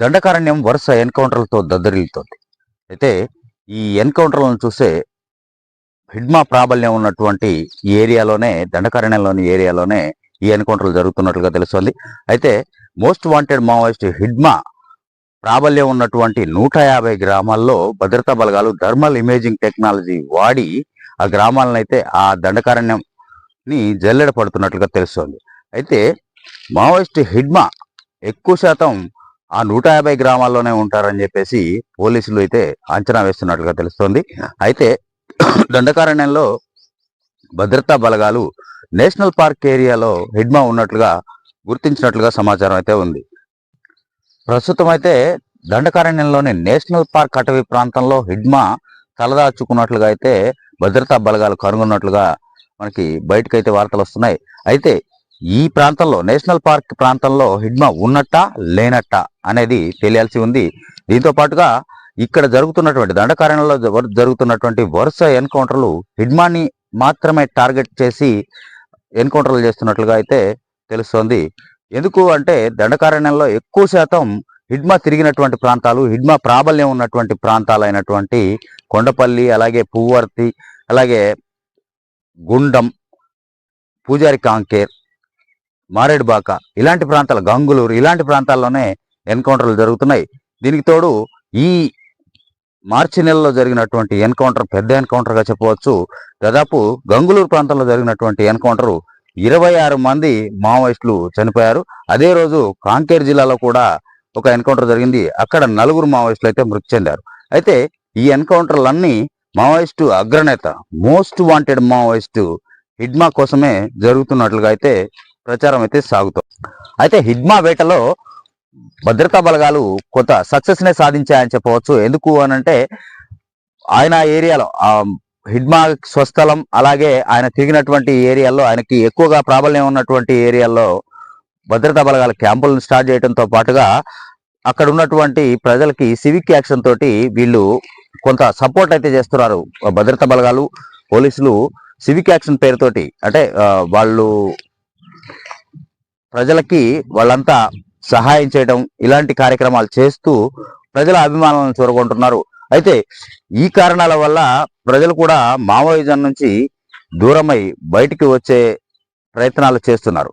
దండకారణ్యం వరుస ఎన్కౌంటర్లతో దద్దరిల్లుతోంది. అయితే ఈ ఎన్కౌంటర్లను చూస్తే హిడ్మా ప్రాబల్యం ఉన్నటువంటి ఈ ఏరియాలోనే దండకారణ్యంలోని ఏరియాలోనే ఈ ఎన్కౌంటర్లు జరుగుతున్నట్లుగా తెలుస్తోంది. అయితే మోస్ట్ వాంటెడ్ మావోయిస్ట్ హిడ్మా ప్రాబల్యం ఉన్నటువంటి నూట యాభై గ్రామాల్లో భద్రతా బలగాలు థర్మల్ ఇమేజింగ్ టెక్నాలజీ వాడి ఆ గ్రామాలను అయితే ఆ దండకారణ్యంని జల్లెడ పడుతున్నట్లుగా తెలుస్తోంది. అయితే మావోయిస్ట్ హిడ్మా ఎక్కువ శాతం ఆ నూట యాభై గ్రామాల్లోనే ఉంటారని చెప్పేసి పోలీసులు అయితే అంచనా వేస్తున్నట్లుగా తెలుస్తోంది. అయితే దండకారణ్యంలో భద్రతా బలగాలు నేషనల్ పార్క్ ఏరియాలో హిడ్మా ఉన్నట్లుగా గుర్తించినట్లుగా సమాచారం అయితే ఉంది. ప్రస్తుతం అయితే దండకారణ్యంలోని నేషనల్ పార్క్ అటవీ ప్రాంతంలో హిడ్మా తలదాచుకున్నట్లుగా అయితే భద్రతా బలగాలు కనుగొన్నట్లుగా మనకి బయటకైతే వార్తలు వస్తున్నాయి. అయితే ఈ ప్రాంతంలో నేషనల్ పార్క్ ప్రాంతంలో హిడ్మా ఉన్నట్టా లేనట్ట అనేది తెలియాల్సి ఉంది. దీంతో పాటుగా ఇక్కడ జరుగుతున్నటువంటి దండకారణ్యంలో జరుగుతున్నటువంటి వరుస ఎన్కౌంటర్లు హిడ్మాని మాత్రమే టార్గెట్ చేసి ఎన్కౌంటర్లు చేస్తున్నట్లుగా అయితే తెలుస్తోంది. ఎందుకు అంటే దండకారణ్యంలో ఎక్కువ శాతం హిడ్మా తిరిగినటువంటి ప్రాంతాలు హిడ్మా ప్రాబల్యం ఉన్నటువంటి ప్రాంతాలైనటువంటి కొండపల్లి అలాగే పువ్వర్తి అలాగే గుండం పూజారి కాంకేర్ మారేడుబాక. ఇలాంటి ప్రాంతాలు గంగులూరు ఇలాంటి ప్రాంతాల్లోనే ఎన్కౌంటర్లు జరుగుతున్నాయి. దీనికి తోడు ఈ మార్చి నెలలో జరిగినటువంటి ఎన్కౌంటర్ పెద్ద ఎన్కౌంటర్గా చెప్పవచ్చు. దాదాపు గంగులూరు ప్రాంతంలో జరిగినటువంటి ఎన్కౌంటర్ ఇరవై ఆరు మంది మావోయిస్టులు చనిపోయారు. అదే రోజు కాంకేర్ జిల్లాలో కూడా ఒక ఎన్కౌంటర్ జరిగింది. అక్కడ నలుగురు మావోయిస్టులు అయితే మృతి చెందారు. అయితే ఈ ఎన్కౌంటర్లన్నీ మావోయిస్టు అగ్రనేత మోస్ట్ వాంటెడ్ మావోయిస్టు హిడ్మా కోసమే జరుగుతున్నట్లుగా అయితే ప్రచారం అయితే సాగుతుంది. అయితే హిడ్మా వేటలో భద్రతా బలగాలు కొంత సక్సెస్నే సాధించాయని చెప్పవచ్చు. ఎందుకు అనంటే ఆయన ఏరియాలో హిడ్మా స్వస్థలం అలాగే ఆయన తిరిగినటువంటి ఏరియాల్లో ఆయనకి ఎక్కువగా ప్రాబల్యం ఉన్నటువంటి ఏరియాల్లో భద్రతా బలగాల క్యాంపులను స్టార్ట్ చేయడంతో పాటుగా అక్కడ ఉన్నటువంటి ప్రజలకి సివిక్ యాక్షన్ తోటి వీళ్ళు కొంత సపోర్ట్ అయితే చేస్తున్నారు. భద్రతా బలగాలు పోలీసులు సివిక్ యాక్షన్ పేరుతోటి అంటే వాళ్ళు ప్రజలకి వాళ్ళంతా సహాయం చేయడం ఇలాంటి కార్యక్రమాలు చేస్తూ ప్రజల అభిమానాలను చూరగొంటున్నారు. అయితే ఈ కారణాల వల్ల ప్రజలు కూడా మావోయిజం నుంచి దూరమై బయటికి వచ్చే ప్రయత్నాలు చేస్తున్నారు.